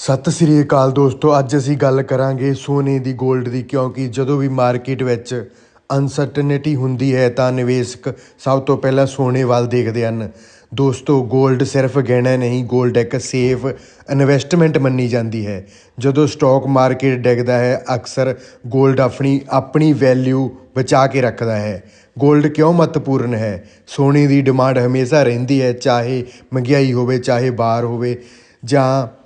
ਸਤਿ ਸ੍ਰੀ ਅਕਾਲ ਦੋਸਤੋ, ਅੱਜ ਅਸੀਂ ਗੱਲ ਕਰਾਂਗੇ ਸੋਨੇ ਦੀ 골ਡ ਦੀ, ਕਿਉਂਕਿ ਜਦੋਂ ਵੀ ਮਾਰਕੀਟ ਵਿੱਚ ਅਨਸਰਟਨਿਟੀ ਹੁੰਦੀ ਹੈ ਤਾਂ ਨਿਵੇਸ਼ਕ ਸਭ ਤੋਂ ਪਹਿਲਾਂ ਸੋਨੇ ਵੱਲ ਦੇਖਦੇ ਹਨ। ਦੋਸਤੋ 골ਡ ਸਿਰਫ ਗਹਿਣਾ ਨਹੀਂ 골ਡ ਇੱਕ ਸੇਫ ਇਨਵੈਸਟਮੈਂਟ ਮੰਨੀ ਜਾਂਦੀ ਹੈ। ਜਦੋਂ ਸਟਾਕ ਮਾਰਕੀਟ ਡਿੱਗਦਾ ਹੈ, ਅਕਸਰ 골ਡ ਆਪਣੀ ਆਪਣੀ ਵੈਲਿਊ ਬਚਾ ਕੇ ਰੱਖਦਾ ਹੈ। 골ਡ ਕਿਉਂ ਮਹੱਤਵਪੂਰਨ ਹੈ? ਸੋਨੇ ਦੀ ਡਿਮਾਂਡ ਹਮੇਸ਼ਾ ਰਹਿੰਦੀ ਹੈ, ਚਾਹੇ ਮਹਿੰਗਾਈ ਹੋਵੇ, ਚਾਹੇ ਬਾਹਰ ਹੋਵੇ, ਜਾਂ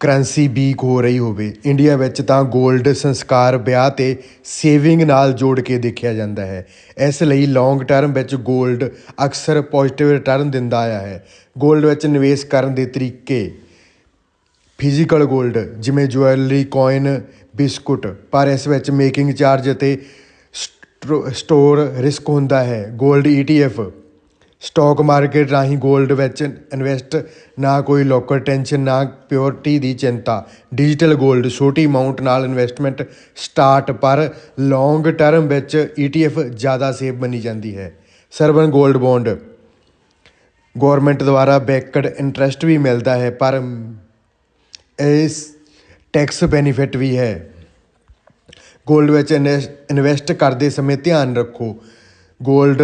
ਕਰੰਸੀ ਵੀ ਖੋ ਰਹੀ ਹੋਵੇ। ਇੰਡੀਆ ਵਿੱਚ ਤਾਂ ਗੋਲਡ ਸੰਸਕਾਰ ਵਿਆਹ ਤੇ ਸੇਵਿੰਗ ਨਾਲ ਜੋੜ ਕੇ ਦੇਖਿਆ ਜਾਂਦਾ ਹੈ। ਇਸ ਲਈ ਲੌਂਗ ਟਰਮ ਵਿੱਚ ਗੋਲਡ ਅਕਸਰ ਪੋਜ਼ਿਟਿਵ ਰਿਟਰਨ ਦਿੰਦਾ ਆਇਆ ਹੈ। ਗੋਲਡ ਵਿੱਚ ਨਿਵੇਸ਼ ਕਰਨ ਦੇ ਤਰੀਕੇ। ਫਿਜ਼ੀਕਲ ਗੋਲਡ, ਜਿਵੇਂ ਜੁਐਲਰੀ ਕੋਇਨ, ਬਿਸਕੁਟ, ਪਰ ਇਸ ਵਿੱਚ ਮੇਕਿੰਗ ਚਾਰਜ ਅਤੇ ਸਟੋਰ ਰਿਸਕ ਹੁੰਦਾ ਹੈ। ਗੋਲਡ ETF ਸਟਾਕ ਮਾਰਕੀਟ ਰਾਹੀਂ 골ਡ ਵਿੱਚ ਇਨਵੈਸਟ, ਨਾ ਕੋਈ ਲੋਕਰ ਟੈਨਸ਼ਨ ਨਾ ਪਿਓਰਟੀ ਦੀ ਚਿੰਤਾ। ਡਿਜੀਟਲ 골ਡ ਛੋਟੀ ਅਮਾਉਂਟ ਨਾਲ ਇਨਵੈਸਟਮੈਂਟ ਸਟਾਰਟ, ਪਰ ਲੌਂਗ ਟਰਮ ਵਿੱਚ ETF ਜ਼ਿਆਦਾ ਸੇਫ ਬਣੀ ਜਾਂਦੀ ਹੈ। ਸਰਵਨ 골ਡ ਬੌਂਡ। ਗਵਰਨਮੈਂਟ ਦੁਆਰਾ ਬੈਕਡ ਇੰਟਰਸਟ ਵੀ ਮਿਲਦਾ ਹੈ, ਪਰ ਇਸ ਟੈਕਸ ਬੈਨੀਫਿਟ ਵੀ ਹੈ। 골ਡ ਵਿੱਚ ਇਨਵੈਸਟ ਕਰਦੇ ਸਮੇਂ ਧਿਆਨ ਰੱਖੋ। 골ਡ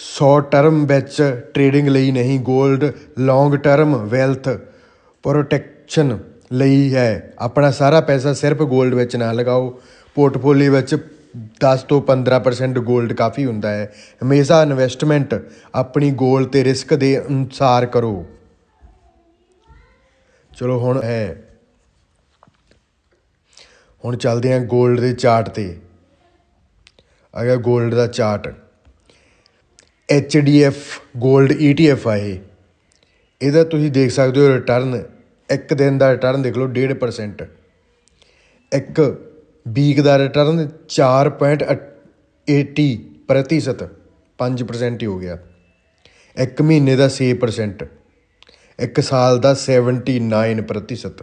ਸ਼ਾਰਟ ਟਰਮ ਵਿੱਚ ਟਰੇਡਿੰਗ ਲਈ ਨਹੀਂ, gold, long term, wealth protection ਲਈ ਹੈ। ਆਪਣਾ ਸਾਰਾ ਪੈਸਾ ਸਿਰਫ ਗੋਲਡ ਵਿੱਚ ਨਾ ਲਗਾਓ। ਪੋਰਟਫੋਲੀਓ ਵਿੱਚ 10 ਤੋਂ 15% ਗੋਲਡ ਕਾਫੀ ਹੁੰਦਾ ਹੈ। ਹਮੇਸ਼ਾ ਇਨਵੈਸਟਮੈਂਟ ਆਪਣੀ ਗੋਲ ਤੇ ਰਿਸਕ ਦੇ ਅਨੁਸਾਰ ਕਰੋ। ਚਲੋ ਹੁਣ ਹੈ। ਹੁਣ ਚੱਲਦੇ ਹਾਂ 골ਡ ਦੇ ਚਾਰਟ ਤੇ। ਆ ਗਿਆ 골ਡ ਦਾ chart H D F gold E T ETF ਆ ਇਹ। ਇਹਦਾ ਤੁਸੀਂ ਦੇਖ ਸਕਦੇ ਹੋ ਰਿਟਰਨ ਇੱਕ ਦਿਨ ਦਾ ਰਿਟਰਨ ਦੇਖ ਲਓ 1.5% ਇੱਕ ਵੀਕ ਦਾ ਰਿਟਰਨ 4.80 ਪ੍ਰਤੀਸ਼ਤ। 5% ਹੀ ਹੋ ਗਿਆ। ਇੱਕ ਮਹੀਨੇ ਦਾ 6% ਇੱਕ ਸਾਲ ਦਾ 79 ਪ੍ਰਤੀਸ਼ਤ।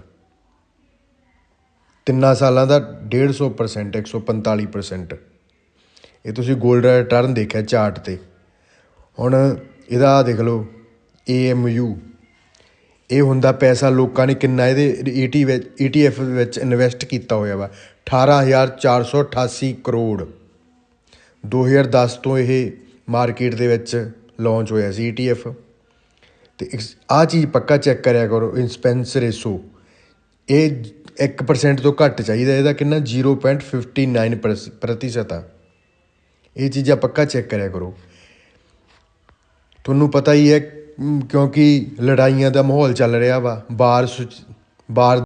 ਤਿੰਨਾਂ ਸਾਲਾਂ ਦਾ 150% 145% ਇਹ ਤੁਸੀਂ 골ਡ ਰਿਟਰਨ ਦੇਖਿਆ ਚਾਰਟ ਤੇ। ਹੁਣ ਇਹਦਾ ਦੇਖ ਲਓ ਏ ਐਮ ਯੂ ਇਹ ਹੁੰਦਾ ਪੈਸਾ ਲੋਕਾਂ ਨੇ ਕਿੰਨਾ ਇਹਦੇ ਈਟੀ ਵਿੱਚ ETF ਵਿੱਚ ਇਨਵੈਸਟ ਕੀਤਾ ਹੋਇਆ ਵਾ। 18488 ਕਰੋੜ। 2010 ਤੋਂ ਇਹ ਮਾਰਕੀਟ ਦੇ ਵਿੱਚ ਲਾਂਚ ਹੋਇਆ ਸੀ ETF ਤੇ ਆ ਚੀਜ਼ ਪੱਕਾ ਚੈੱਕ ਕਰਿਆ ਕਰੋ ਇਨਸਪੈਂਸ ਰੇਸ਼ੋ ਇਹ 1% ਤੋਂ ਘੱਟ ਚਾਹੀਦਾ, ਇਹਦਾ ਕਿੰਨਾ? 0.59 ਪ੍ਰਸ- ਪ੍ਰਤੀਸ਼ਤ ਆ। ਇਹ ਚੀਜ਼ਾਂ ਪੱਕਾ ਚੈੱਕ ਕਰਿਆ ਕਰੋ। ਤੁਹਾਨੂੰ ਪਤਾ ਹੀ ਹੈ ਕਿਉਂਕਿ ਲੜਾਈਆਂ ਦਾ ਮਾਹੌਲ ਚੱਲ ਰਿਹਾ ਵਾ ਬਾਰ ਸੁਚ- ਬਾਰ